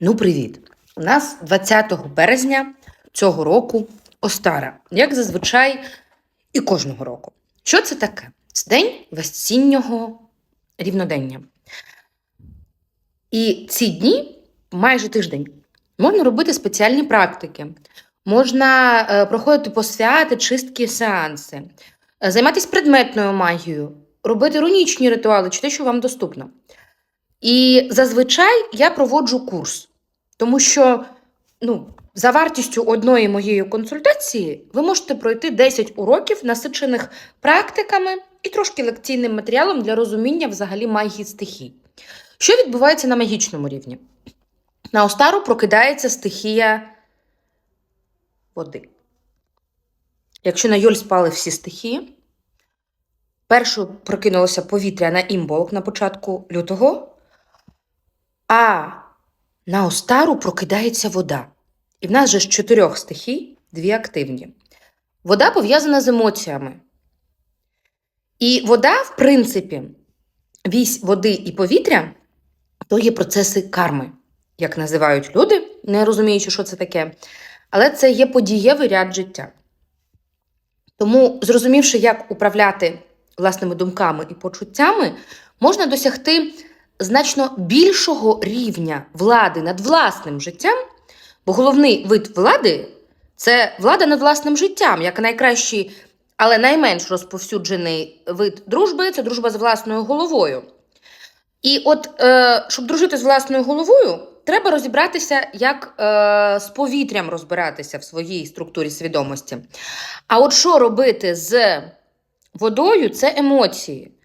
Ну, привіт! У нас 20 березня цього року Остара, як зазвичай, і кожного року. Що це таке? Це день весіннього рівнодення. І ці дні, майже тиждень, можна робити спеціальні практики, можна е, проходити посвяти, чистки, сеанси, е, займатися предметною магією, робити рунічні ритуали чи те, що вам доступно. І зазвичай я проводжу курс, тому що ну, за вартістю одної моєї консультації ви можете пройти 10 уроків, насичених практиками і трошки лекційним матеріалом для розуміння взагалі магії стихій. Що відбувається на магічному рівні? На Остару прокидається стихія води. Якщо на Йоль спали всі стихії, першою прокинулося повітря на імболк на початку лютого, а на Остару прокидається вода. І в нас же з чотирьох стихій дві активні. Вода пов'язана з емоціями. І вода, в принципі, вісь води і повітря то є процеси карми, як називають люди, не розуміючи, що це таке. Але це є подієвий ряд життя. Тому, зрозумівши, як управляти власними думками і почуттями, можна досягти значно більшого рівня влади над власним життям, бо головний вид влади це влада над власним життям, як найкращий, але найменш розповсюджений вид дружби це дружба з власною головою. І от, е, щоб дружити з власною головою, треба розібратися, як е, з повітрям розбиратися в своїй структурі свідомості. А от що робити з водою це емоції.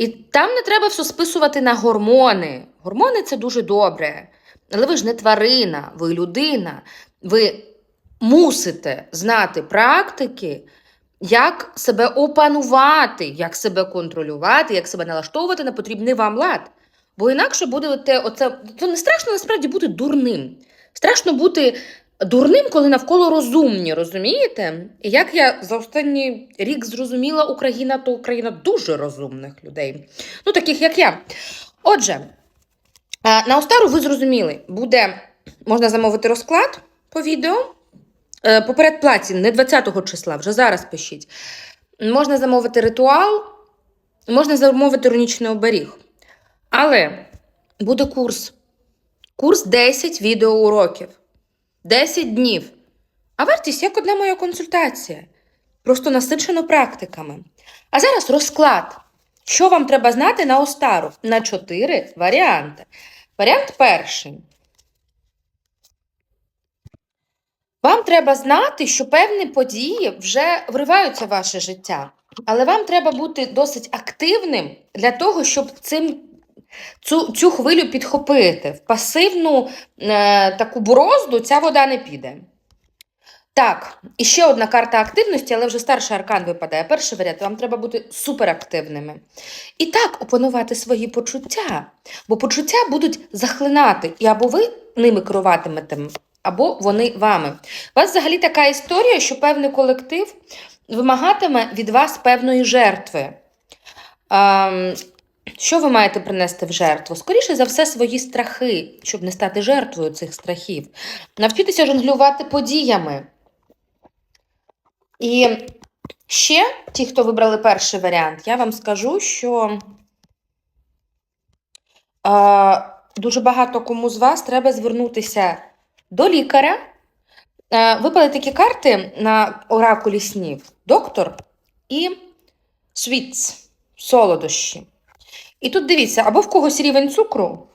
І там не треба все списувати на гормони. Гормони це дуже добре. Але ви ж не тварина, ви людина. Ви мусите знати практики, як себе опанувати, як себе контролювати, як себе налаштовувати на потрібний вам лад. Бо інакше будете оце. То не страшно насправді бути дурним. Страшно бути дурним, коли навколо розумні, розумієте? І як я за останній рік зрозуміла, Україна то Україна дуже розумних людей. Ну, таких як я. Отже, е, на Остару ви зрозуміли, буде можна замовити розклад по відео. Е, По передплаті, не 20 числа, вже зараз пишіть. Можна замовити ритуал, можна замовити рунічний оберіг. Але буде курс. Курс 10 відеоуроків. 10 днів. А вартість як одна моя консультація. Просто насичено практиками. А зараз розклад. Що вам треба знати на Остару? На 4 варіанти. Варіант перший. Вам треба знати, що певні події вже вриваються в ваше життя. Але вам треба бути досить активним для того, щоб цим цю, цю хвилю підхопити. В пасивну е, таку борозду ця вода не піде. Так, і ще одна карта активності, але вже старший аркан випадає. Перший варіант, вам треба бути суперактивними. І так опанувати свої почуття, бо почуття будуть захлинати, і або ви ними керуватимете, або вони вами. У вас взагалі така історія, що певний колектив вимагатиме від вас певної жертви. Що ви маєте принести в жертву? Скоріше за все, свої страхи, щоб не стати жертвою цих страхів. Навчитися жонглювати подіями. І ще, ті, хто вибрали перший варіант, я вам скажу, що е, дуже багато кому з вас треба звернутися до лікаря. Е, випали такі карти на оракулі снів: доктор і свіц, солодощі. І тут дивіться, або в когось рівень цукру,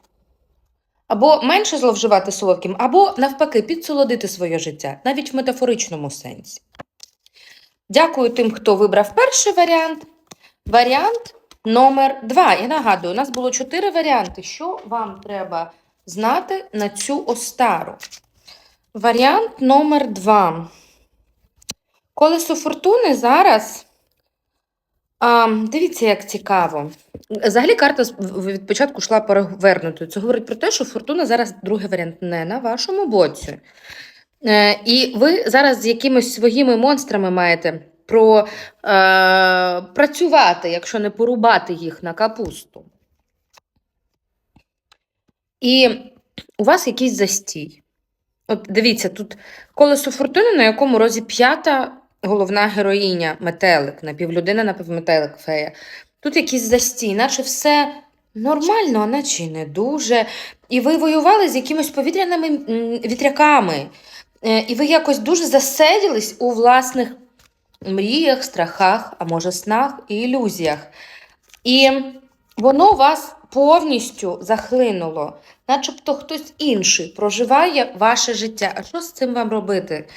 або менше зловживати солодким, або навпаки, підсолодити своє життя, навіть в метафоричному сенсі. Дякую тим, хто вибрав перший варіант. Варіант номер два. Я нагадую, у нас було чотири варіанти. Що вам треба знати на цю остару? Варіант номер два. Колесо фортуни зараз. А, дивіться, як цікаво. Взагалі карта від початку йшла перевернутою. Це говорить про те, що фортуна зараз другий варіант не на вашому боці. Е, і ви зараз з якимись своїми монстрами маєте про, е, працювати, якщо не порубати їх на капусту. І у вас якийсь застій. От дивіться, тут колесо фортуни, на якому розі п'ята головна героїня, метелик, напівлюдина, напівметелик фея. Тут якийсь застій, наче все нормально, а наче й не дуже. І ви воювали з якимись повітряними вітряками. Е, І ви якось дуже засиділись у власних мріях, страхах, а може, снах і ілюзіях. І воно вас повністю захлинуло, начебто хтось інший проживає ваше життя. А що з цим вам робити?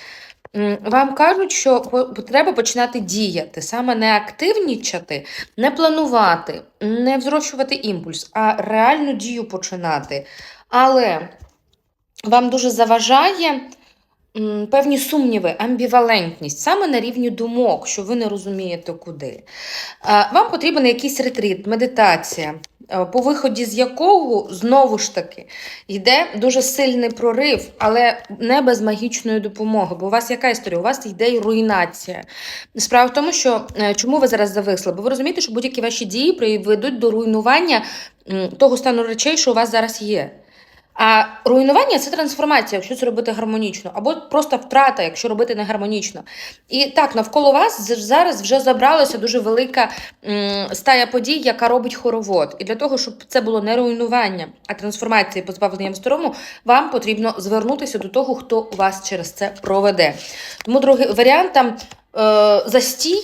Вам кажуть, що треба починати діяти, саме не активнічати, не планувати, не взрощувати імпульс, а реальну дію починати. Але вам дуже заважає певні сумніви, амбівалентність, саме на рівні думок, що ви не розумієте куди. Вам потрібен якийсь ретрит, медитація, по виході з якого знову ж таки йде дуже сильний прорив, але не без магічної допомоги. Бо у вас яка історія? У вас йде й руйнація. Справа в тому, що е, чому ви зараз зависли? Бо ви розумієте, що будь-які ваші дії приведуть до руйнування того стану речей, що у вас зараз є. А руйнування це трансформація, якщо це робити гармонічно, або просто втрата, якщо робити не гармонічно. І так, навколо вас зараз вже забралася дуже велика стая подій, яка робить хоровод. І для того, щоб це було не руйнування, а трансформація і позбавлення старому, вам потрібно звернутися до того, хто вас через це проведе. Тому другий варіант там е, застій,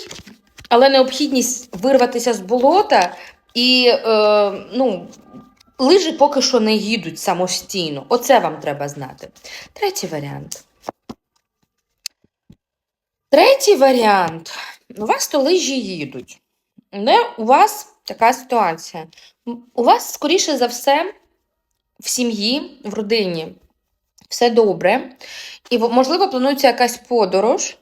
але необхідність вирватися з болота і е, ну. Лижі поки що не їдуть самостійно. Оце вам треба знати. Третій варіант. Третій варіант. У вас то лижі їдуть. Не у вас така ситуація. У вас, скоріше за все, в сім'ї, в родині все добре. І, можливо, планується якась подорож,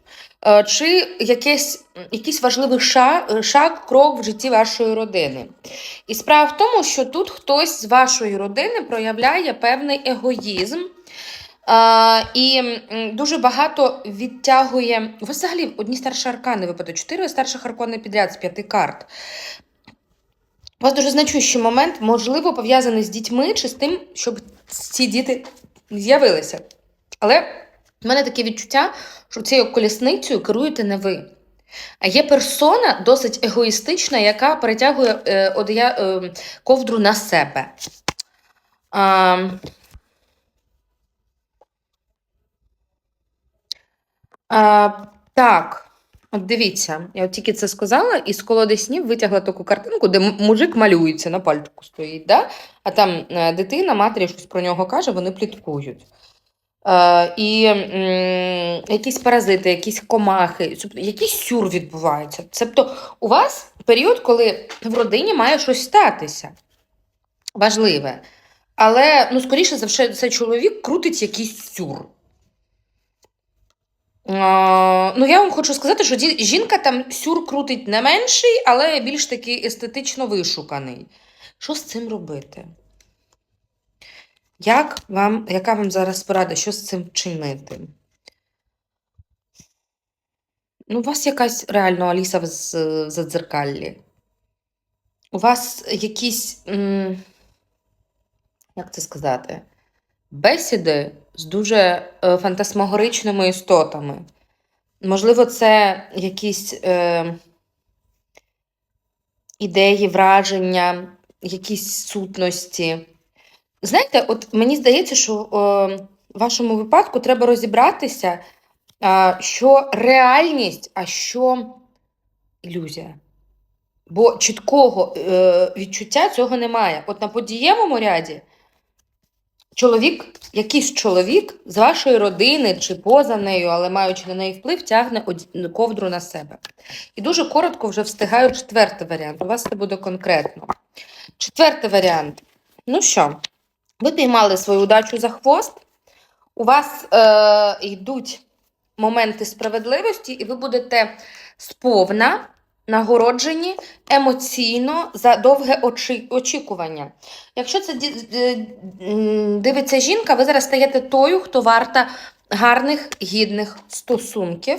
е, чи якийсь, якийсь важливий шаг, шаг, крок в житті вашої родини. І справа в тому, що тут хтось з вашої родини проявляє певний егоїзм. А, і дуже багато відтягує. У вас взагалі одні старші аркани випадуть, чотири старших аркани підряд з п'яти карт. У вас дуже значущий момент, можливо, пов'язаний з дітьми чи з тим, щоб ці діти з'явилися. Але в мене таке відчуття, що цією колісницею керуєте не ви. А є персона досить егоїстична, яка перетягує е, одія, е, ковдру на себе. А, а, так, от дивіться, я от тільки це сказала, і з колоди снів витягла таку картинку, де мужик малюється на пальчику стоїть, да? а там е, дитина, матері щось про нього каже, вони пліткують. Е, і якісь паразити, якісь комахи, якийсь сюр відбувається. Тобто у вас період, коли в родині має щось статися важливе. Але, ну, скоріше за все, це чоловік крутить якийсь сюр. А, ну, я вам хочу сказати, що жінка там сюр крутить не менший, але більш такий естетично вишуканий. Що з цим робити? Як вам, яка вам зараз порада, що з цим чинити? Ну, у вас якась реально Аліса в задзеркаллі. У вас якісь, як це сказати, бесіди з дуже е, фантасмагоричними істотами. Можливо, це якісь е, ідеї, враження, якісь сутності. Знаєте, от мені здається, що е, в вашому випадку треба розібратися, а, що реальність, а що ілюзія. Бо чіткого е, відчуття цього немає. От на подієвому ряді чоловік, якийсь чоловік з вашої родини чи поза нею, але маючи на неї вплив, тягне ковдру на себе. І дуже коротко вже встигаю четвертий варіант. У вас це буде конкретно. Четвертий варіант. Ну що, ви піймали свою удачу за хвост, у вас е, йдуть моменти справедливості, і ви будете сповна нагороджені емоційно за довге очі, очікування. Якщо це дивиться жінка, ви зараз стаєте тою, хто варта гарних, гідних стосунків.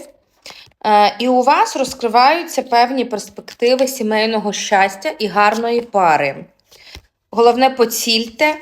Е, І у вас розкриваються певні перспективи сімейного щастя і гарної пари. Головне, поцільте